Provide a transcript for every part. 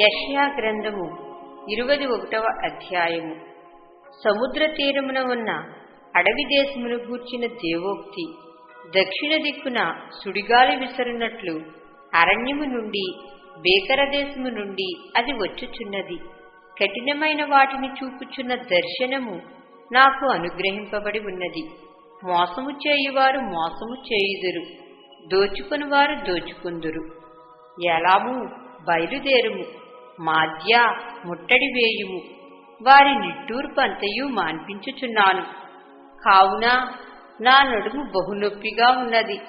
యష్యా గ్రంథము ఇరువది ఒకటవ అధ్యాయము. సముద్ర తీరమున ఉన్న అడవి దేశమును గూర్చిన దేవోక్తి దక్షిణ దిక్కున సుడిగాలి విసరునట్లు అరణ్యము నుండి బేకర దేశము నుండి అది వచ్చుచున్నది. కఠినమైన వాటిని చూపుచున్న దర్శనము నాకు అనుగ్రహింపబడి ఉన్నది. మోసము చేయువారు మోసము చేయుదురు. దోచుకుని వారు దోచుకుందురు. ఎలాము బయలుదేరుము. మాధ్య ముట్టడి వేయుము. వారి నిట్టూర్పు అంతయు మాన్పించుచున్నాను. కావున నా నడుము బహునొప్పిగా ఉన్నది.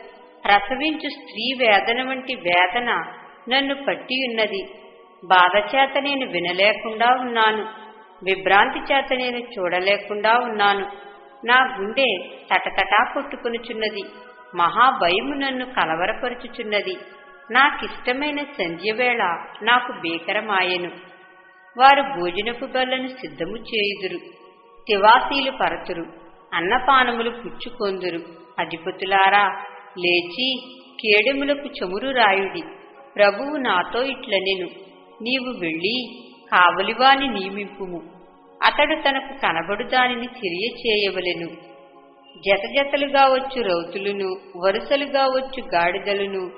ప్రసవించు స్త్రీ వేదన వంటి వేదన నన్ను పట్టి ఉన్నది బాధ చేత నేను వినలేకుండా ఉన్నాను. విభ్రాంతి చేత నేను చూడలేకుండా ఉన్నాను. నా గుండె తటతటా కొట్టుకునుచున్నది. మహాభయము నన్ను కలవరపరుచుచున్నది. నాకిష్టమైన సంధ్యవేళ నాకు భీకరమాయెను. వారు భోజనపు బల్లను సిద్ధము చేయుదురు. తివాసీలు పరతురు. అన్నపానములు పుచ్చుకొందురు. అధిపతులారా లేచి కేడెములకు చమురు రాయుడి. ప్రభువు నాతో ఇట్లనెను. నీవు వెళ్ళి కావలివాని నియమింపుము. అతడు తనకు కనబడు దానిని తెలియచేయవలెను. జతజతలుగా వచ్చు రౌతులను వరుసలుగా వచ్చు గాడిదలను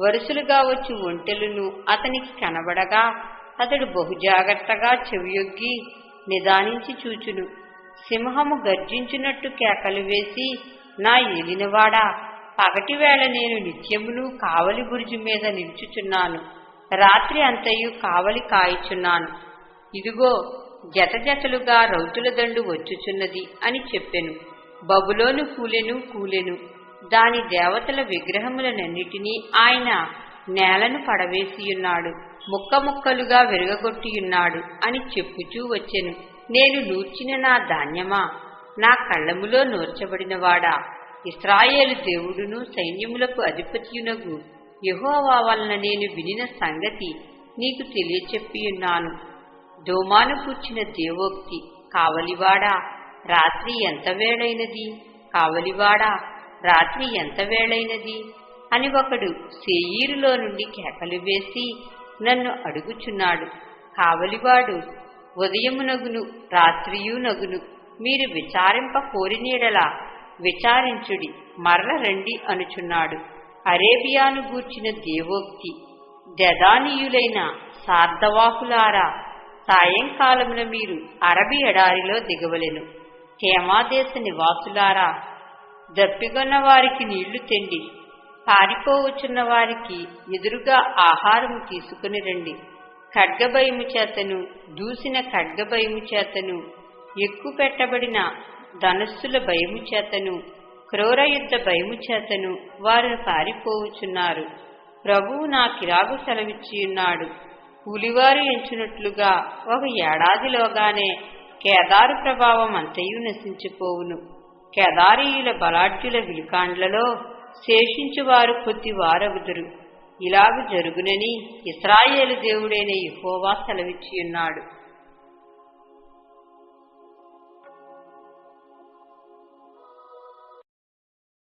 వరుసలుగా వచ్చు ఒంటెలను అతనికి కనబడగా అతడు బహుజాగ్రత్తగా చెవియొగ్గి నిదానించి చూచును. సింహము గర్జించున్నట్టు కేకలు వేసి నా ఏలినవాడా పగటివేళ నేను నిత్యమును కావలి బురుజు మీద నిలుచుచున్నాను. రాత్రి అంతయు కావలి కాయచున్నాను. ఇదిగో జత జతలుగా రౌతుల దండు వచ్చుచున్నది అని చెప్పెను. బబులోను కూలెను కూలెను. దాని దేవతల విగ్రహములనన్నిటినీ ఆయన నేలను పడవేసియున్నాడు. ముక్క ముక్కలుగా విరగగొట్టియున్నాడు అని చెప్పుచూ వచ్చెను. నేను నూర్చిన నా ధాన్యమా? నా కళ్ళములో నూర్చబడినవాడా? ఇస్రాయేలు దేవుడును సైన్యములకు అధిపతియునగు యహోవా వలన నేను వినిన సంగతి నీకు తెలియచెప్పియున్నాను. దోమాను కూర్చిన దేవోక్తి కావలివాడా? రాత్రి ఎంత వేళైనది? కావలివాడా రాత్రి ఎంత వేళైనది? అని ఒకడు సేయీరులో నుండి కేకలు వేసి నన్ను అడుగుచున్నాడు. కావలివాడు ఉదయమునగును రాత్రియు నగును మీరు విచారింప కోరినీడలా విచారించుడి మర్ర రండి అనుచున్నాడు. అరేబియాను గూర్చిన దేవోక్తి దదానీయులైన సార్ధవాహులారా సాయంకాలమున మీరు అరబి ఎడారిలో దిగవలెను. హేమాదేశ నివాసులారా దప్పిగొన్న వారికి నీళ్ళు తెండి పారిపోవచ్చున్న వారికి ఎదురుగా ఆహారం తీసుకుని రండి. ఖడ్గభయము చేతను దూసిన ఖడ్గభయము చేతను ఎక్కువ పెట్టబడిన ధనస్సుల భయము చేతను క్రూర యుద్ధ భయము చేతను వారు పారిపోవచ్చున్నారు. ప్రభువు నాకిరాగు సెలవిచ్చియున్నాడు. కూలివారు ఎంచునట్లుగా ఒక ఏడాదిలోగానే కేదారు ప్రభావం అంతయు నశించిపోవును. కేదారీయుల బలాఢ్యుల విలుకాండ్లలో శేషించువారు కొద్ది వారగుదురు. ఇలాగు జరుగునని ఇస్రాయేలు దేవుడైన యహోవా సెలవిచ్చియున్నాడు.